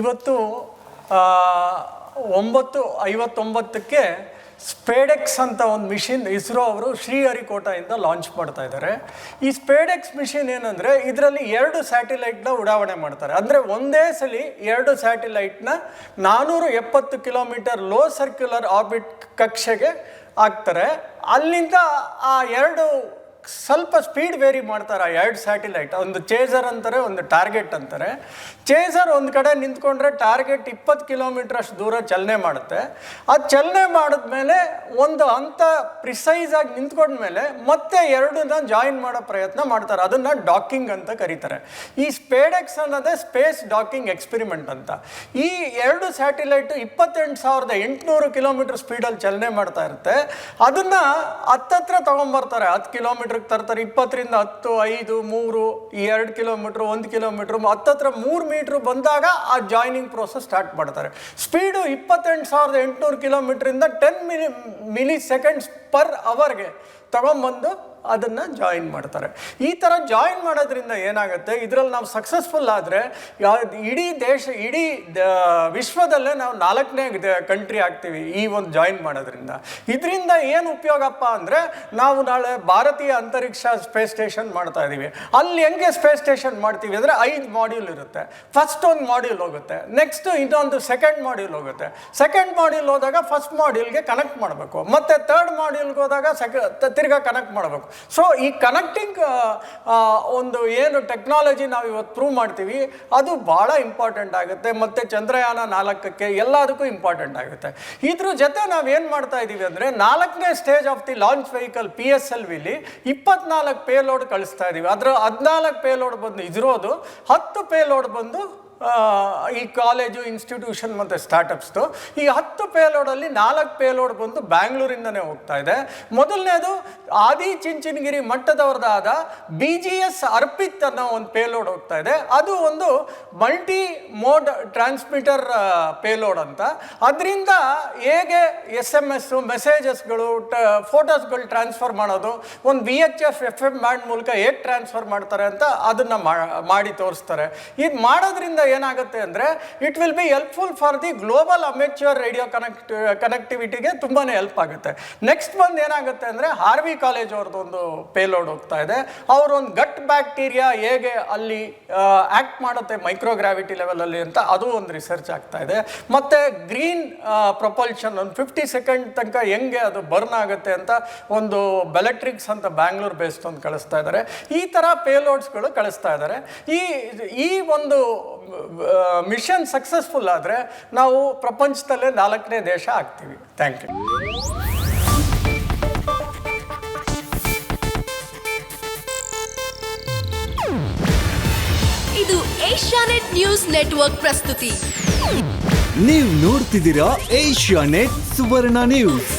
ಇವತ್ತು ಒಂಬತ್ತು ಐವತ್ತೊಂಬತ್ತಕ್ಕೆ ಸ್ಪೇಡೆಕ್ಸ್ ಅಂತ ಒಂದು ಮಿಷಿನ್ ಇಸ್ರೋ ಅವರು ಶ್ರೀಹರಿಕೋಟೆಯಿಂದ ಲಾಂಚ್ ಮಾಡ್ತಾ ಇದ್ದಾರೆ. ಈ ಸ್ಪೇಡೆಕ್ಸ್ ಮಿಷಿನ್ ಏನಂದರೆ ಇದರಲ್ಲಿ ಎರಡು ಸ್ಯಾಟಿಲೈಟ್ನ ಉಡಾವಣೆ ಮಾಡ್ತಾರೆ. ಅಂದರೆ ಒಂದೇ ಸಲ ಎರಡು ಸ್ಯಾಟಿಲೈಟ್ನ ನಾನ್ನೂರು ಎಪ್ಪತ್ತು ಕಿಲೋಮೀಟರ್ ಲೋ ಸರ್ಕ್ಯುಲರ್ ಆರ್ಬಿಟ್ ಕಕ್ಷೆಗೆ ಹಾಕ್ತಾರೆ. ಅಲ್ಲಿಂದ ಆ ಎರಡು ಸ್ವಲ್ಪ ಸ್ಪೀಡ್ ವೇರಿ ಮಾಡ್ತಾರೆ? ಆ ಎರಡು ಸ್ಯಾಟಿಲೈಟ್ ಒಂದು ಚೇಸರ್ ಅಂತಾರೆ, ಒಂದು ಟಾರ್ಗೆಟ್ ಅಂತಾರೆ. ಚೇಸರ್ ಒಂದು ಕಡೆ ನಿಂತ್ಕೊಂಡ್ರೆ ಟಾರ್ಗೆಟ್ ಇಪ್ಪತ್ತು ಕಿಲೋಮೀಟರ್ ಅಷ್ಟು ದೂರ ಚಲನೆ ಮಾಡುತ್ತೆ. ಅದು ಚಲನೆ ಮಾಡಿದ್ಮೇಲೆ ಒಂದು ಹಂತ ಪ್ರಿಸೈಸ್ ಆಗಿ ನಿಂತ್ಕೊಂಡ್ಮೇಲೆ ಮತ್ತೆ ಎರಡನ್ನ ಜಾಯಿನ್ ಮಾಡೋ ಪ್ರಯತ್ನ ಮಾಡ್ತಾರೆ. ಅದನ್ನು ಡಾಕಿಂಗ್ ಅಂತ ಕರೀತಾರೆ. ಈ ಸ್ಪೇಡೆಕ್ಸ್ ಅನ್ನೋದೇ ಸ್ಪೇಸ್ ಡಾಕಿಂಗ್ ಎಕ್ಸ್ಪೆರಿಮೆಂಟ್ ಅಂತ. ಈ ಎರಡು ಸ್ಯಾಟಿಲೈಟ್ ಇಪ್ಪತ್ತೆಂಟು ಸಾವಿರದ ಎಂಟುನೂರು ಕಿಲೋಮೀಟರ್ ಸ್ಪೀಡಲ್ಲಿ ಚಲನೆ ಮಾಡ್ತಾ ಇರುತ್ತೆ. ಅದನ್ನು ಹತ್ತತ್ರ ತೊಗೊಂಬರ್ತಾರೆ. ಹತ್ತು ಕಿಲೋಮೀಟ್ರಿಗೆ ತರ್ತಾರೆ. ಇಪ್ಪತ್ತರಿಂದ ಹತ್ತು, ಐದು, ಮೂರು ಎರಡು ಕಿಲೋಮೀಟ್ರ್ ಒಂದು ಕಿಲೋಮೀಟ್ರ್ ಹತ್ತತ್ರ ಮೂರು ಮೀಟ್ರ್ ಬಂದಾಗ ಆ ಜಾಯ್ನಿಂಗ್ ಪ್ರೋಸೆಸ್ ಸ್ಟಾರ್ಟ್ ಮಾಡ್ತಾರೆ. ಸ್ಪೀಡು ಇಪ್ಪತ್ತೆಂಟು ಸಾವಿರದ ಎಂಟುನೂರು ಕಿಲೋಮೀಟ್ರಿಂದ ten milli milli seconds per ಅವರ್ಗೆ ತಗೊಂಬಂದು ಅದನ್ನು ಜಾಯಿನ್ ಮಾಡ್ತಾರೆ. ಈ ಥರ ಜಾಯಿನ್ ಮಾಡೋದ್ರಿಂದ ಏನಾಗುತ್ತೆ? ಇದರಲ್ಲಿ ನಾವು ಸಕ್ಸಸ್ಫುಲ್ ಆದರೆ ಇಡೀ ದೇಶ, ಇಡೀ ವಿಶ್ವದಲ್ಲೇ ನಾವು ನಾಲ್ಕನೇ ಕಂಟ್ರಿ ಆಗ್ತೀವಿ ಈ ಒಂದು ಜಾಯಿನ್ ಮಾಡೋದ್ರಿಂದ. ಇದರಿಂದ ಏನು ಉಪಯೋಗಪ್ಪ ಅಂದರೆ ನಾವು ನಾಳೆ ಭಾರತೀಯ ಅಂತರಿಕ್ಷ ಸ್ಪೇಸ್ ಸ್ಟೇಷನ್ ಮಾಡ್ತಾ ಇದ್ದೀವಿ ಅಲ್ಲಿ ಹೆಂಗೆ ಸ್ಪೇಸ್ ಸ್ಟೇಷನ್ ಮಾಡ್ತೀವಿ ಅಂದರೆ ಐದು ಮಾಡ್ಯೂಲ್ ಇರುತ್ತೆ. ಫಸ್ಟ್ ಒಂದು ಮಾಡ್ಯೂಲ್ ಹೋಗುತ್ತೆ. ನೆಕ್ಸ್ಟ್ ಇನ್ನೊಂದು ಸೆಕೆಂಡ್ ಮಾಡ್ಯೂಲ್ ಹೋಗುತ್ತೆ. ಸೆಕೆಂಡ್ ಮಾಡ್ಯೂಲ್ ಹೋದಾಗ ಫಸ್ಟ್ ಮಾಡ್ಯೂಲ್ಗೆ ಕನೆಕ್ಟ್ ಮಾಡಬೇಕು. ಮತ್ತೆ ಥರ್ಡ್ ಮಾಡ್ಯೂಲ್ಗೆ ಹೋದಾಗ ಸೆಕೆ ತಿರ್ಗಾ ಕನೆಕ್ಟ್ ಮಾಡಬೇಕು. ಸೊ ಈ ಕನೆಕ್ಟಿಂಗ್ ಒಂದು ಏನು ಟೆಕ್ನಾಲಜಿ ನಾವು ಇವತ್ತು ಪ್ರೂವ್ ಮಾಡ್ತೀವಿ, ಅದು ಭಾಳ ಇಂಪಾರ್ಟೆಂಟ್ ಆಗುತ್ತೆ. ಮತ್ತು ಚಂದ್ರಯಾನ ನಾಲ್ಕಕ್ಕೆ ಎಲ್ಲದಕ್ಕೂ ಇಂಪಾರ್ಟೆಂಟ್ ಆಗುತ್ತೆ. ಇದ್ರ ಜೊತೆ ನಾವು ಏನು ಮಾಡ್ತಾ ಇದ್ದೀವಿ ಅಂದರೆ, ನಾಲ್ಕನೇ stage of the launch vehicle P S L V ಇಪ್ಪತ್ನಾಲ್ಕು ಪೇಲೋಡ್ ಕಳಿಸ್ತಾ ಇದ್ದೀವಿ ಅದರ ಹದಿನಾಲ್ಕು ಪೇಲೋಡ್ ಬಂದು, ಇದಿರೋದು ಹತ್ತು ಪೇಲೋಡ್ ಬಂದು ಈ ಕಾಲೇಜು ಇನ್ಸ್ಟಿಟ್ಯೂಷನ್ ಮತ್ತು ಸ್ಟಾರ್ಟಪ್ಸ್ದು ಈ ಹತ್ತು ಪೇಲೋಡಲ್ಲಿ ನಾಲ್ಕು ಪೇಲೋಡ್ ಬಂದು ಬ್ಯಾಂಗ್ಳೂರಿಂದನೇ ಹೋಗ್ತಾ ಇದೆ. ಮೊದಲನೇದು ಆದಿ ಚಿಂಚನಗಿರಿ ಮಟ್ಟದವ್ರದಾದ ಬಿ ಜಿ ಎಸ್ ಅರ್ಪಿತ್ ಅನ್ನೋ ಒಂದು ಪೇಲೋಡ್ ಹೋಗ್ತಾ ಇದೆ. ಅದು ಒಂದು ಮಲ್ಟಿ ಮೋಡ್ ಟ್ರಾನ್ಸ್ಮಿಟರ್ ಪೇಲೋಡ್ ಅಂತ. ಅದರಿಂದ ಹೇಗೆ ಎಸ್ ಎಂ ಎಸ್ಸು ಮೆಸೇಜಸ್ಗಳು, ಟ, ಫೋಟೋಸ್ಗಳು ಟ್ರಾನ್ಸ್ಫರ್ ಮಾಡೋದು, ಒಂದು V H F F M band ಮೂಲಕ ಹೇಗೆ ಟ್ರಾನ್ಸ್ಫರ್ ಮಾಡ್ತಾರೆ ಅಂತ ಅದನ್ನು ಮಾಡಿ ತೋರಿಸ್ತಾರೆ. ಇದು ಮಾಡೋದ್ರಿಂದ ಏನಾಗುತ್ತೆ ಅಂದರೆ it will be helpful for the global amateur radio connect ಕನೆಕ್ಟಿವಿಟಿಗೆ ತುಂಬಾ ಹೆಲ್ಪ್ ಆಗುತ್ತೆ. ನೆಕ್ಸ್ಟ್ ಬಂದು ಏನಾಗುತ್ತೆ ಅಂದರೆ ಆರ್ ವಿ ಕಾಲೇಜ್ ಅವ್ರದ್ದು ಒಂದು ಪೇಲೋಡ್ ಹೋಗ್ತಾ ಇದೆ. ಅವರೊಂದು ಗಟ್ ಬ್ಯಾಕ್ಟೀರಿಯಾ ಹೇಗೆ ಅಲ್ಲಿ ಆ್ಯಕ್ಟ್ ಮಾಡುತ್ತೆ ಮೈಕ್ರೋಗ್ರಾವಿಟಿ ಲೆವೆಲಲ್ಲಿ ಅಂತ ಅದು ಒಂದು ರಿಸರ್ಚ್ ಆಗ್ತಾ ಇದೆ. ಮತ್ತು ಗ್ರೀನ್ ಪ್ರೊಪಲ್ಷನ್ ಒಂದು ಫಿಫ್ಟಿ ಸೆಕೆಂಡ್ ತನಕ ಹೆಂಗೆ ಅದು ಬರ್ನ್ ಆಗುತ್ತೆ ಅಂತ ಒಂದು ಬೆಲೆಕ್ಟ್ರಿಕ್ಸ್ ಅಂತ ಬ್ಯಾಂಗ್ಳೂರ್ ಬೇಸ್ಡ್ ಒಂದು ಕಳಿಸ್ತಾ ಇದ್ದಾರೆ ಈ ಥರ ಪೇಲೋಡ್ಸ್ಗಳು ಕಳಿಸ್ತಾ ಇದ್ದಾರೆ ಈ ಈ ಒಂದು ಮಿಷನ್ ಸಕ್ಸಸ್ಫುಲ್ ಆದರೆ ನಾವು ಪ್ರಪಂಚದಲ್ಲೇ ನಾಲ್ಕನೇ ದೇಶ ಆಗ್ತೀವಿ. ಥ್ಯಾಂಕ್ ಯು ಇದು ಏಷ್ಯಾನೆಟ್ ನ್ಯೂಸ್ ನೆಟ್ವರ್ಕ್ ಪ್ರಸ್ತುತಿ. ನೀವು ನೋಡ್ತಿದ್ದೀರಾ ಏಷ್ಯಾನೆಟ್ ಸುವರ್ಣ ನ್ಯೂಸ್.